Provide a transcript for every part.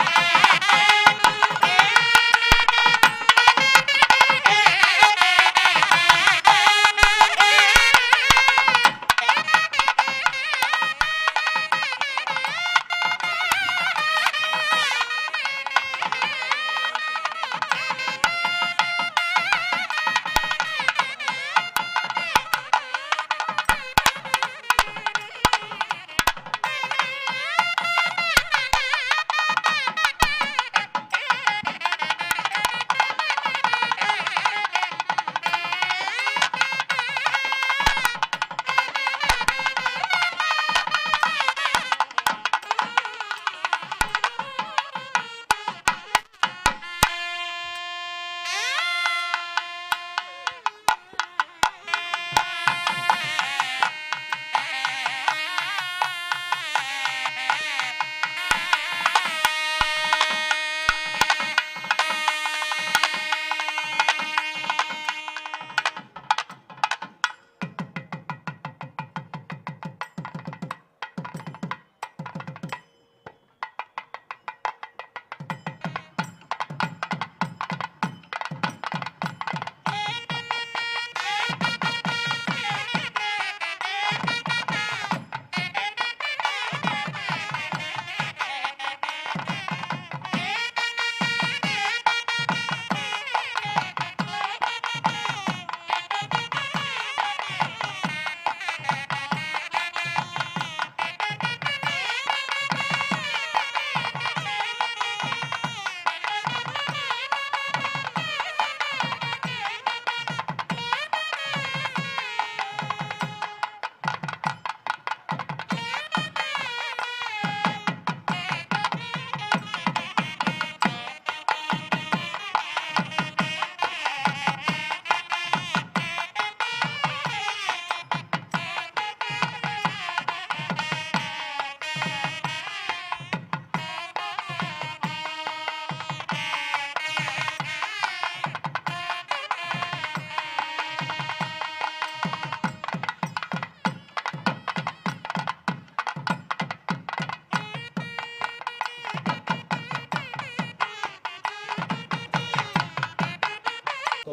Yeah.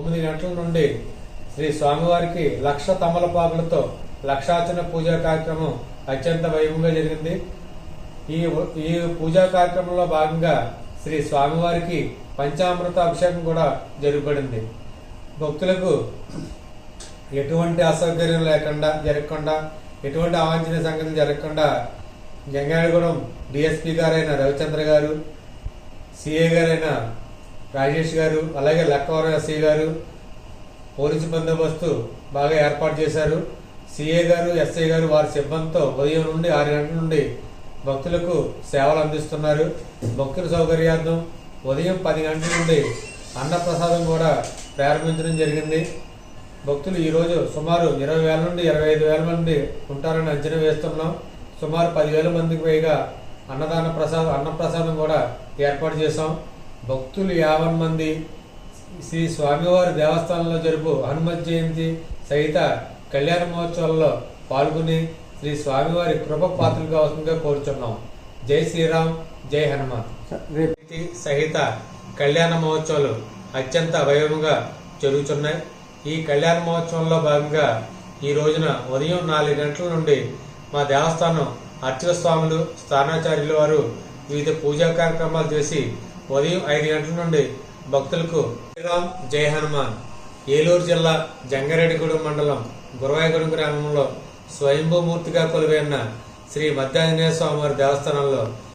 తొమ్మిది గంటల నుండి శ్రీ స్వామివారికి లక్ష తమలపాకులతో లక్షార్చన పూజా కార్యక్రమం అత్యంత వైభవంగా జరిగింది. ఈ ఈ పూజా కార్యక్రమంలో భాగంగా శ్రీ స్వామివారికి పంచామృత అభిషేకం కూడా జరుగుబడింది భక్తులకు ఎటువంటి అసౌకర్యం లేకుండా జరగకుండా ఎటువంటి అవాంఛనీయ సంగతులు జరగకుండా జంగాయగూడెం డిఎస్పీ గారైన రవిచంద్ర గారు సిఏ గారైన రాజేష్ గారు అలాగే లక్కవరం ఎస్ఐ గారు పోలీసు బందోబస్తు బాగా ఏర్పాటు చేశారు. సిఏ గారు ఎస్ఐ గారు వారి సిబ్బందితో ఉదయం నుండి ఆరు గంటల నుండి భక్తులకు సేవలు అందిస్తున్నారు. భక్తుల సౌకర్యార్థం ఉదయం పది గంటల నుండి అన్నప్రసాదం కూడా ప్రారంభించడం జరిగింది. భక్తులు ఈరోజు సుమారు ఇరవై వేల నుండి ఇరవై ఐదు వేల మంది ఉంటారని అంచనా వేస్తున్నాం. సుమారు పదివేల మందికి పైగా అన్నదాన ప్రసాదం అన్నప్రసాదం కూడా ఏర్పాటు చేశాం. భక్తులు యాభై మంది. శ్రీ స్వామివారి దేవస్థానంలో జరుపు హనుమత్ జయంతి సహిత కళ్యాణ మహోత్సవాల్లో పాల్గొని శ్రీ స్వామివారి కృప పాత్రలు కావాల్సిందిగా కోరుచున్నాం. జై శ్రీరామ్ జై హనుమాన్. సహిత కళ్యాణ మహోత్సవాలు అత్యంత వైభవంగా జరుగుతున్నాయి. ఈ కళ్యాణ మహోత్సవంలో భాగంగా ఈ రోజున ఉదయం నాలుగు గంటల నుండి మా దేవస్థానం అర్చక స్వాములు స్థానాచార్యుల వారు వివిధ పూజా కార్యక్రమాలు చేసి ఉదయం ఐదు గంటల నుండి భక్తులకు శ్రీరామ్ జై హనుమాన్. ఏలూరు జిల్లా జంగారెడ్డిగూడెం మండలం గురవాయగూడెం గ్రామంలో స్వయంభూమూర్తిగా కొలువైన శ్రీ మధ్యాంజనేయ స్వామివారి దేవస్థానంలో